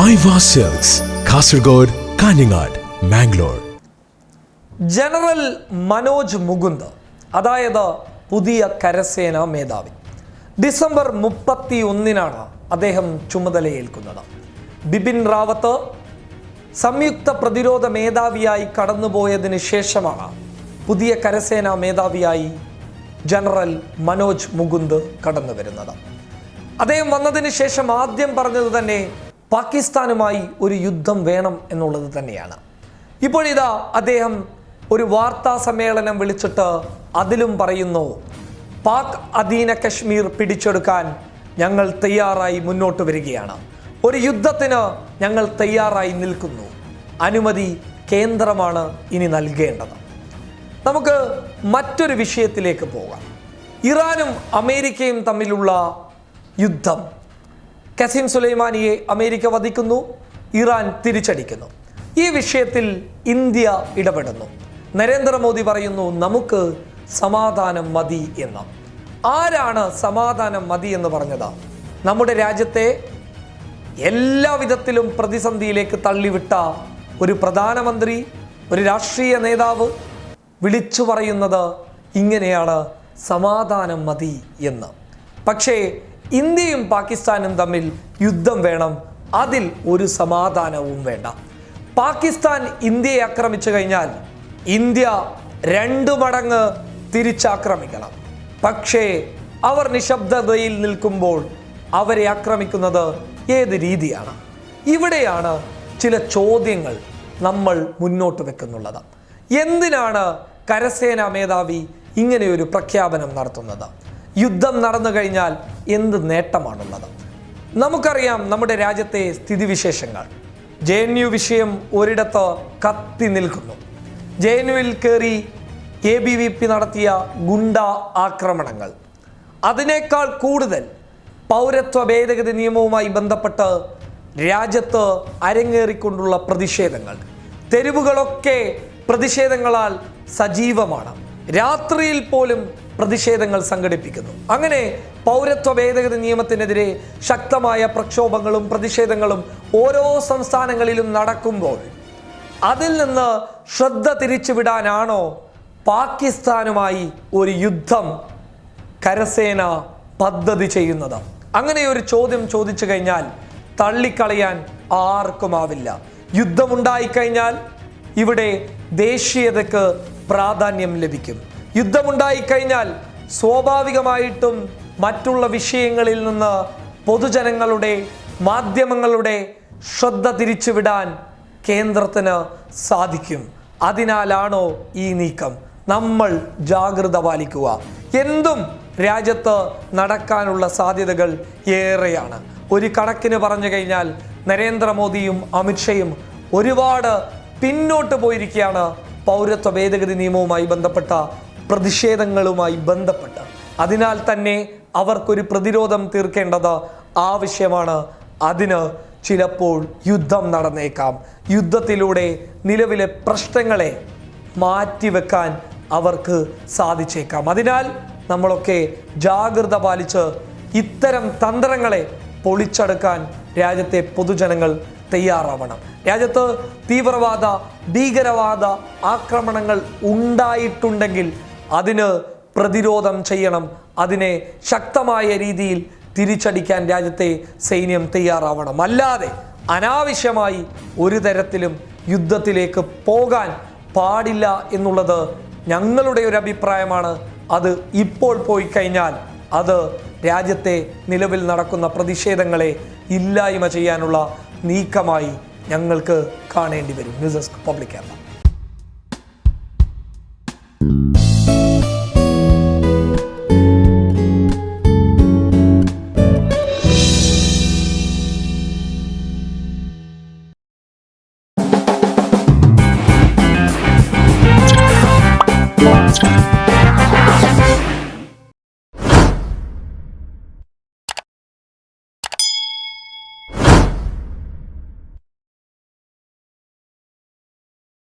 Cells Kasaragod Kanhangad Mangalore general Manoj Mukund അതായത് പുതിയ കരസേന മേധാവി. ഡിസംബർ മുപ്പത്തി ഒന്നിനാണ് അദ്ദേഹം ചുമതലയേൽക്കുന്നത്. ബിപിൻ റാവത്ത് സംയുക്ത പ്രതിരോധ മേധാവിയായി കടന്നുപോയതിന് ശേഷമാണ് പുതിയ കരസേന മേധാവിയായി ജനറൽ മനോജ് മുകുന്ദ് കടന്നു വരുന്നത് അദ്ദേഹം വന്നതിന് ശേഷം ആദ്യം പറഞ്ഞത് തന്നെ പാകിസ്ഥാനുമായി ഒരു യുദ്ധം വേണം എന്നുള്ളത് തന്നെയാണ്. ഇപ്പോഴിതാ അദ്ദേഹം ഒരു വാർത്താ സമ്മേളനം വിളിച്ചിട്ട് അതിലും പറയുന്നു പാക് അധീന കശ്മീർ പിടിച്ചെടുക്കാൻ ഞങ്ങൾ തയ്യാറായി മുന്നോട്ട് വരികയാണ്. ഒരു യുദ്ധത്തിന് ഞങ്ങൾ തയ്യാറായി നിൽക്കുന്നു. അനുമതി കേന്ദ്രമാണ് ഇനി നൽകേണ്ടത്. നമുക്ക് മറ്റൊരു വിഷയത്തിലേക്ക് പോകാം. ഇറാനും അമേരിക്കയും തമ്മിലുള്ള യുദ്ധം. കസീം സുലൈമാനിയെ അമേരിക്ക വധിക്കുന്നു ഇറാൻ തിരിച്ചടിക്കുന്നു. ഈ വിഷയത്തിൽ ഇന്ത്യ ഇടപെടുന്നു. നരേന്ദ്രമോദി പറയുന്നു നമുക്ക് സമാധാനം മതി എന്ന്. ആരാണ് സമാധാനം മതി എന്ന് പറഞ്ഞത്? നമ്മുടെ രാജ്യത്തെ എല്ലാ വിധത്തിലും പ്രതിസന്ധിയിലേക്ക് തള്ളിവിട്ട ഒരു പ്രധാനമന്ത്രി ഒരു രാഷ്ട്രീയ നേതാവ് വിളിച്ചു പറയുന്നത് ഇങ്ങനെയാണ് സമാധാനം മതി എന്ന്. പക്ഷേ ഇന്ത്യയും പാകിസ്ഥാനും തമ്മിൽ യുദ്ധം വേണം. അതിൽ ഒരു സമാധാനവും വേണ്ട. പാകിസ്ഥാൻ ഇന്ത്യയെ ആക്രമിച്ചു കഴിഞ്ഞാൽ ഇന്ത്യ രണ്ടു മടങ്ങ് തിരിച്ചാക്രമിക്കണം. പക്ഷേ അവർ നിശബ്ദതയിൽ നിൽക്കുമ്പോൾ അവരെ ആക്രമിക്കുന്നത് ഏത് രീതിയാണ്? ഇവിടെയാണ് ചില ചോദ്യങ്ങൾ നമ്മൾ മുന്നോട്ട് വെക്കുന്നുള്ളത്. എന്തിനാണ് കരസേനാ മേധാവി ഇങ്ങനെയൊരു പ്രഖ്യാപനം നടത്തുന്നത്? യുദ്ധം നടന്നു കഴിഞ്ഞാൽ എന്ത് നേട്ടമാണുള്ളത്? നമുക്കറിയാം നമ്മുടെ രാജ്യത്തെ സ്ഥിതിവിശേഷങ്ങൾ. ജെ എൻ യു വിഷയം ഒരിടത്ത് കത്തി നിൽക്കുന്നു. ജെ എൻ യുവിൽ കയറി എ ബി വി പി നടത്തിയ ഗുണ്ട ആക്രമണങ്ങൾ. അതിനേക്കാൾ കൂടുതൽ പൗരത്വ ഭേദഗതി നിയമവുമായി ബന്ധപ്പെട്ട് രാജ്യത്ത് അരങ്ങേറിക്കൊണ്ടുള്ള പ്രതിഷേധങ്ങൾ. തെരുവുകളൊക്കെ പ്രതിഷേധങ്ങളാൽ സജീവമാണ്. രാത്രിയിൽ പോലും പ്രതിഷേധങ്ങൾ സംഘടിപ്പിക്കുന്നു. അങ്ങനെ പൗരത്വ ഭേദഗതി നിയമത്തിനെതിരെ ശക്തമായ പ്രക്ഷോഭങ്ങളും പ്രതിഷേധങ്ങളും ഓരോ സംസ്ഥാനങ്ങളിലും നടക്കുമ്പോൾ അതിൽ നിന്ന് ശ്രദ്ധ തിരിച്ചുവിടാനാണോ പാകിസ്ഥാനുമായി ഒരു യുദ്ധം കരസേന പദ്ധതി ചെയ്യുന്നത്? അങ്ങനെ ഒരു ചോദ്യം ചോദിച്ചു കഴിഞ്ഞാൽ തള്ളിക്കളയാൻ ആർക്കുമാവില്ല യുദ്ധമുണ്ടായിക്കഴിഞ്ഞാൽ ഇവിടെ ദേശീയതയ്ക്ക് പ്രാധാന്യം ലഭിക്കും. യുദ്ധമുണ്ടായിക്കഴിഞ്ഞാൽ സ്വാഭാവികമായിട്ടും മറ്റുള്ള വിഷയങ്ങളിൽ നിന്ന് പൊതുജനങ്ങളുടെ മാധ്യമങ്ങളുടെ ശ്രദ്ധ തിരിച്ചുവിടാൻ കേന്ദ്രത്തിന് സാധിക്കും. അതിനാലാണോ ഈ നീക്കം? നമ്മൾ ജാഗ്രത പാലിക്കുക. എന്തും രാജ്യത്ത് നടക്കാനുള്ള സാധ്യതകൾ ഏറെയാണ്. ഒരു കണക്കിന് പറഞ്ഞു കഴിഞ്ഞാൽ നരേന്ദ്രമോദിയും അമിത്ഷയും ഒരുപാട് പിന്നോട്ട് പോയിരിക്കുകയാണ് പൗരത്വ ഭേദഗതി നിയമവുമായി ബന്ധപ്പെട്ട പ്രതിഷേധങ്ങളുമായി ബന്ധപ്പെട്ട്. അതിനാൽ തന്നെ അവർക്കൊരു പ്രതിരോധം തീർക്കേണ്ടത് ആവശ്യമാണ്. അതിന് ചിലപ്പോൾ യുദ്ധം നടന്നേക്കാം. യുദ്ധത്തിലൂടെ നിലവിലെ പ്രശ്നങ്ങളെ മാറ്റിവെക്കാൻ അവർക്ക് സാധിച്ചേക്കാം. അതിനാൽ നമ്മളൊക്കെ ജാഗ്രത പാലിച്ച് ഇത്തരം തന്ത്രങ്ങളെ പൊളിച്ചെടുക്കാൻ രാജ്യത്തെ പൊതുജനങ്ങൾ തയ്യാറാവണം. രാജ്യത്ത് തീവ്രവാദ ഭീകരവാദ ആക്രമണങ്ങൾ ഉണ്ടായിട്ടുണ്ടെങ്കിൽ അതിന് പ്രതിരോധം ചെയ്യണം. അതിനെ ശക്തമായ രീതിയിൽ തിരിച്ചടിക്കാൻ രാജ്യത്തെ സൈന്യം തയ്യാറാവണം. അല്ലാതെ അനാവശ്യമായി ഒരു തരത്തിലും യുദ്ധത്തിലേക്ക് പോകാൻ പാടില്ല എന്നുള്ളത് ഞങ്ങളുടെ ഒരു അഭിപ്രായമാണ്. അത് ഇപ്പോൾ പോയി കഴിഞ്ഞാൽ അത് രാജ്യത്തെ നിലവിൽ നടക്കുന്ന പ്രതിഷേധങ്ങളെ ഇല്ലായ്മ ചെയ്യാനുള്ള നീക്കമായി ഞങ്ങൾക്ക് കാണേണ്ടി വരും. News desk public Kerala.